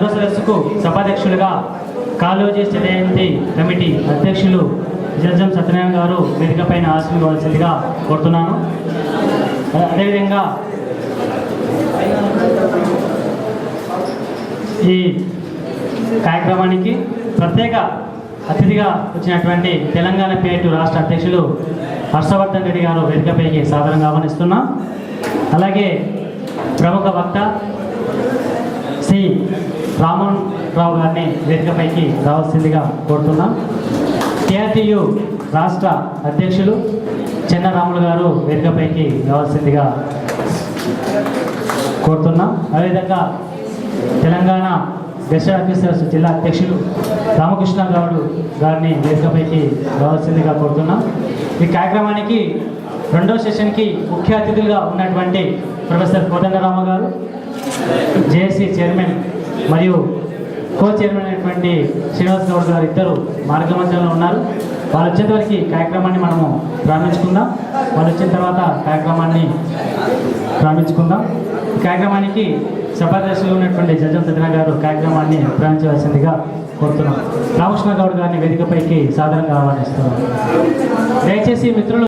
పదో సదస్సుకు సభాధ్యక్షులుగా కాళోజీ జయంతి కమిటీ అధ్యక్షులు జడ్జం సత్యనారాయణ గారు వేదిక పైన ఆశీర్వదించవలసిందిగా కోరుతున్నాను. అదేవిధంగా ఈ కార్యక్రమానికి ప్రత్యేక అతిథిగా వచ్చినటువంటి తెలంగాణ పేటు రాష్ట్ర అధ్యక్షులు హర్షవర్ధన్ రెడ్డి గారు వేదికపైకి సాధారణంగా ఆహ్వానిస్తున్నా. అలాగే ప్రముఖ వక్త రామన్ రావు గారిని వేదికపైకి రావాల్సిందిగా కోరుతున్నాం. టిఆర్టీయు రాష్ట్ర అధ్యక్షులు చిన్నరాములు గారు వేదికపైకి రావాల్సిందిగా కోరుతున్నాం. అదేవిధంగా తెలంగాణ గెస్ట్ ఆఫీసర్స్ జిల్లా అధ్యక్షులు రామకృష్ణ గౌడ్ గారిని వేదికపైకి రావాల్సిందిగా కోరుతున్నాం. ఈ కార్యక్రమానికి రెండో సెషన్కి ముఖ్య అతిథులుగా ఉన్నటువంటి ప్రొఫెసర్ కోదండరామ గారు జేఏసీ చైర్మన్ మరియు కో చైర్మన్ అయినటువంటి శ్రీనివాస్ గౌడ్ గారు ఇద్దరు మార్గమధ్యంలో ఉన్నారు. వాళ్ళు వచ్చేసరికి కార్యక్రమాన్ని మనము ప్రారంభించుకుందాం. వాళ్ళు వచ్చిన తర్వాత కార్యక్రమాన్ని ప్రారంభించుకుందాం. కార్యక్రమానికి సభాదర్శులు ఉన్నటువంటి జజం సత్యన గారు కార్యక్రమాన్ని ప్రారంభించవలసిందిగా కోరుతున్నాం. రామకృష్ణ గౌడ్ గారిని వేదికపైకి సాధారణంగా ఆహ్వానిస్తున్నాం. దయచేసి మిత్రులు